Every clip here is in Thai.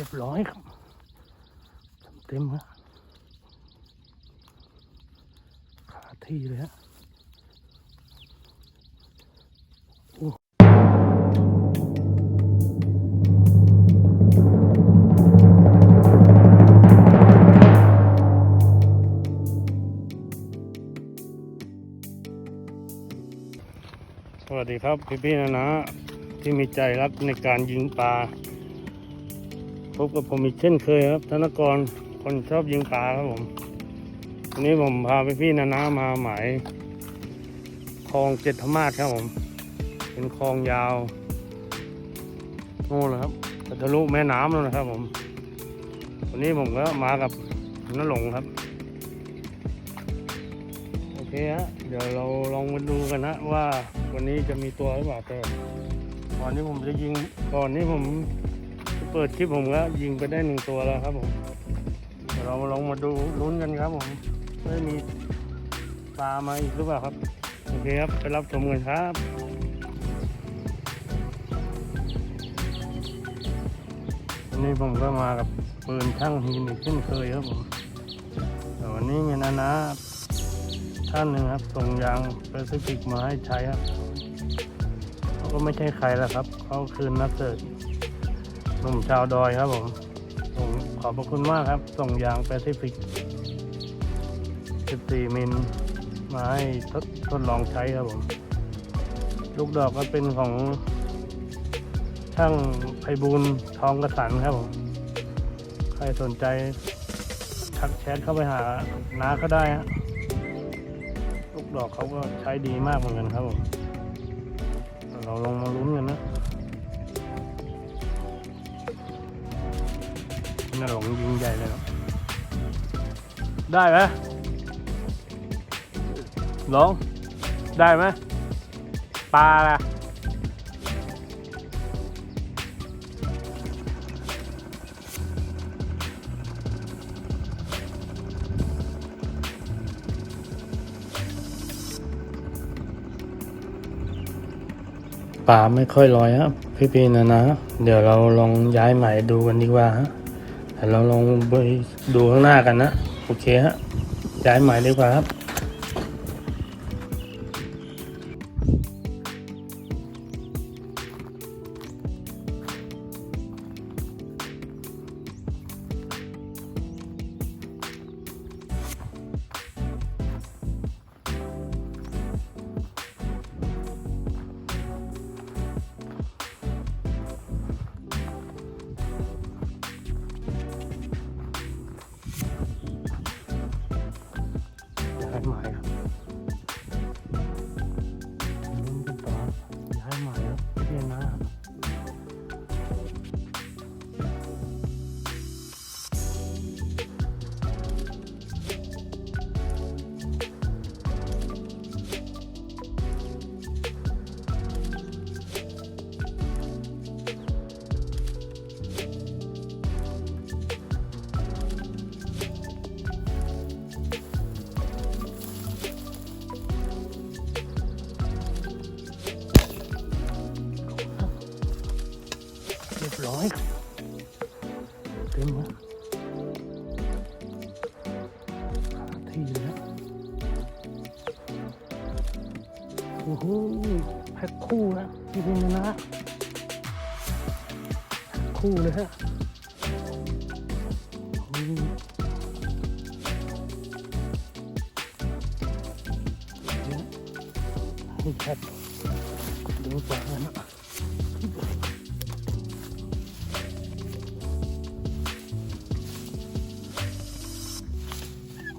รียบร้อยครับ เต็มๆฮะขาที่เลยฮะสวัสดีครับพี่ๆนะนะที่มีใจรักในการยิงปลา พบกับผมอีกเช่นเคยครับ ธนกรคนชอบยิงปลาครับผมวันนี้ผมพาไปพี่นานามาหมายคลองเจ็ดธรรมาศครับผม เป็นคลองยาวโน่นเลยครับจะทะลุแม่น้ำแล้วนะครับผม วันนี้ผมก็มากับน้าหลงครับ โอเคฮะเดี๋ยวเราลองมาดูกันนะว่าวันนี้จะมีตัวหรือเปล่าแต่ก่อนที่ผมจะยิงก่อนที่ผม เปิดคลิปผมก็ยิงไปได้หนึ่งตัวแล้วครับผมเดี๋ยวเรามาลองมาดูลุ้นกันครับผมว่ามีปลามาอีกหรือเปล่าครับโอเคครับไปรับชมกันครับวันนี้ผมก็มากับปืนช่างหินอีกเช่นเคยครับผมแต่วันนี้มีนานะท่านหนึ่งครับส่งยางแปซิฟิกมาให้ใช้ครับเขาก็ไม่ใช่ใครแล้วครับ เขาคือนักเสิร์ หนุ่มชาวดอยครับผมผมขอบพระคุณมากครับ ส่งยางแปซิฟิก 14 มิลมาให้ทดทดลองใช้ครับผม ลูกดอกก็เป็นของช่างไพบูลทองกระสันครับผม ใครสนใจทักแชทเข้าไปหาน้าเขาได้ฮะลูกดอกเขาก็ใช้ดีมากเหมือนกันครับผม เราลองมาลุ้นกันนะ น่าหลงยิงใหญ่เลยเนาะได้ไหมหลงได้ไหมปลาละปลาไม่ค่อยลอยครับพี่ๆนะนะ เดี๋ยวเราลองย้ายใหม่ดูกันดีกว่าฮะ เราลองไปดูข้างหน้ากันนะ โอเคฮะย้ายใหม่ดีกว่าครับ ต็มแล้วขาที่แล้วโอ้โหแพ็คคู่แล้วพี่พิมนะแพ็คคู่เลยฮะอืมนี่แพ็คดูปลานะ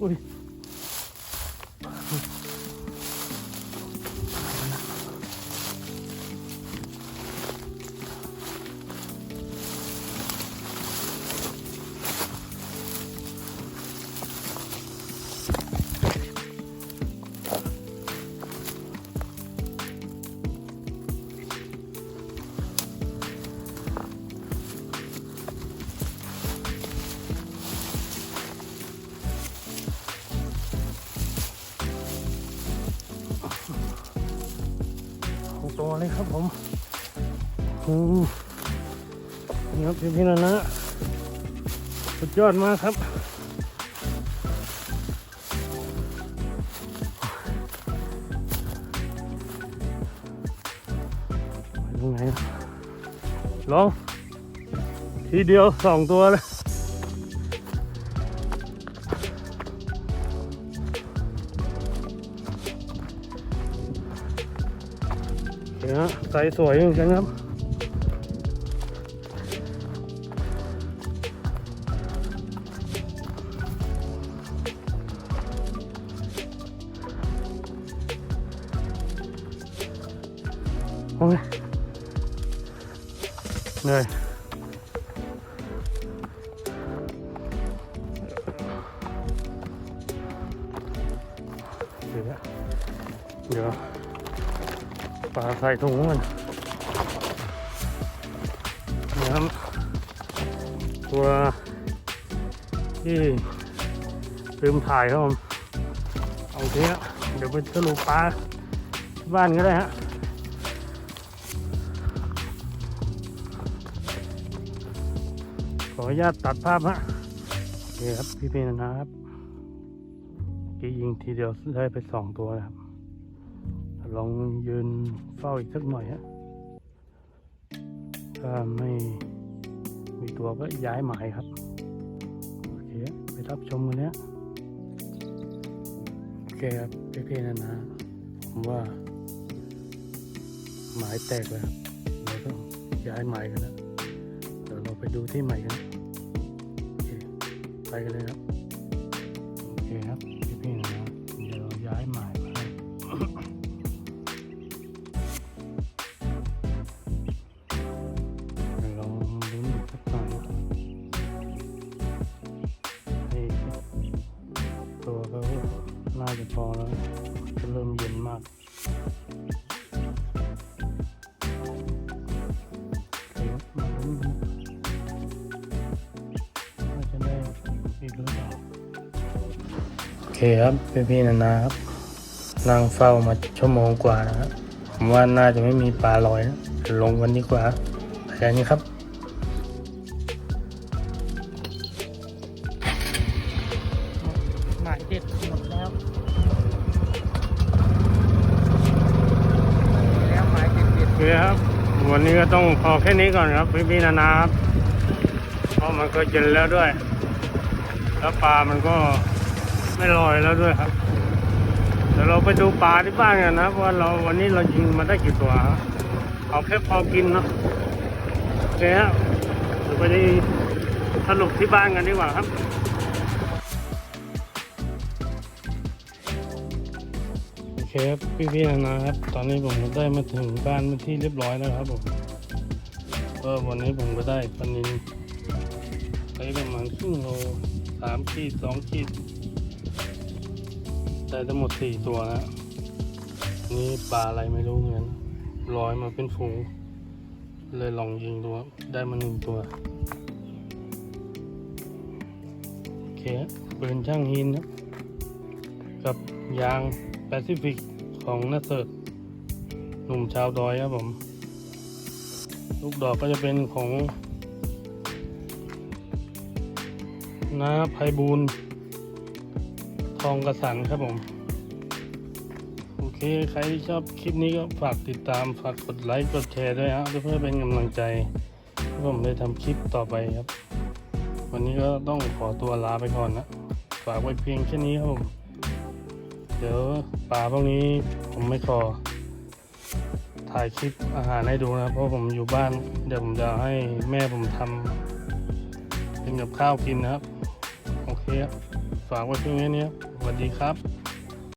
อุ้ เลยครับผมอืมนี่ครับพี่พี่นะนะสุดยอดมากครับ ไปตรงไหนลองทีเดียวสองตัวเลย เดี๋ยวนะใสสวยเหมือนกันครับโอ้ยเหนื่อยเดี๋ยวนะเดี๋ยว ปลาใส่ถุงมันนี่ครับตัวที่ลืมถ่ายครับผมเอาทีนะเดี๋ยวไปสรุปปลาบ้านก็ได้ฮะขออนุญาตตัดภาพฮะโอเคครับพี่พี่ๆนะครับกี่ยิงทีเดียวได้ไปสองตัวแล้วครับ ลองยืนเฝ้าอีกสักหน่อยฮะถ้าไม่มีตัวก็ย้ายหมายครับ โอเค ไปรับชมกันเนี้ยโอเคครับพี่พี่ๆนะนะ ผมว่า หมายแตกแล้วครับเราต้องย้ายหมายกันแล้วเดี๋ยวเราไปดูที่ใหม่กัน โอเค ไปกันเลยครับ โอเคครับ พอแล้วจะเริ่มเย็นมากโอเคครับมาลุ้นกันว่าจะได้อีกหรือเปล่าโอเคครับพี่ๆนานาครับนั่งเฝ้ามาชั่วโมงกว่านะครับผมว่าน่าจะไม่มีปลาลอยนะลงกันดีกว่าไปกันนี้ครับ วันนี้ก็ต้องพอแค่นี้ก่อนครับ พี่ๆนานาครับเพราะมันก็เย็นแล้วด้วย แล้วปลามันก็ไม่ลอยแล้วด้วยครับเดี๋ยวเราไปดูปลาที่บ้านกันนะว่าเราวันนี้เรายิงมาได้กี่ตัวครับเอาแค่พอกินเนาะโอเคครับเดี๋ยวไปสรุปที่บ้านกันดีกว่าครับ เคครับพี่ๆนานาครับ ตอนนี้ผมก็ได้มาถึงบ้านเป็นที่เรียบร้อยแล้วครับผมก็วันนี้ผมก็ได้ปลานินไปประมาณครึ่งโลสามขีดสองขีดได้ทั้งหมดสี่ตัวนะนี่ปลาอะไรไม่รู้เหมือนลอยมาเป็นฝูงเลยลองยิงดูครับได้มาหนึ่งตัวโอเคปืนช่างหินครับกับยางแปซิฟิก ของนาเสิร์ตหนุ่มชาวดอยครับผม ลูกดอกก็จะเป็นของน้าไพบูลทองกระสันครับผม โอเค ใครที่ชอบคลิปนี้ก็ฝากติดตาม ฝากกดไลค์ กดแชร์ด้วยฮะเพื่อเป็นกำลังใจให้ผมได้ทำคลิปต่อไปครับ วันนี้ก็ต้องขอตัวลาไปก่อนนะ ฝากไว้เพียงแค่นี้ครับผม เดี๋ยวปลาพวกนี้ผมไม่ขอ ถ่ายคลิปอาหารให้ดูนะเพราะผมอยู่บ้าน เดี๋ยวผมจะให้แม่ผมทำเป็นกับข้าวกินนะครับ โอเคครับฝากไว้เพียงแค่นี้สวัสดีครับ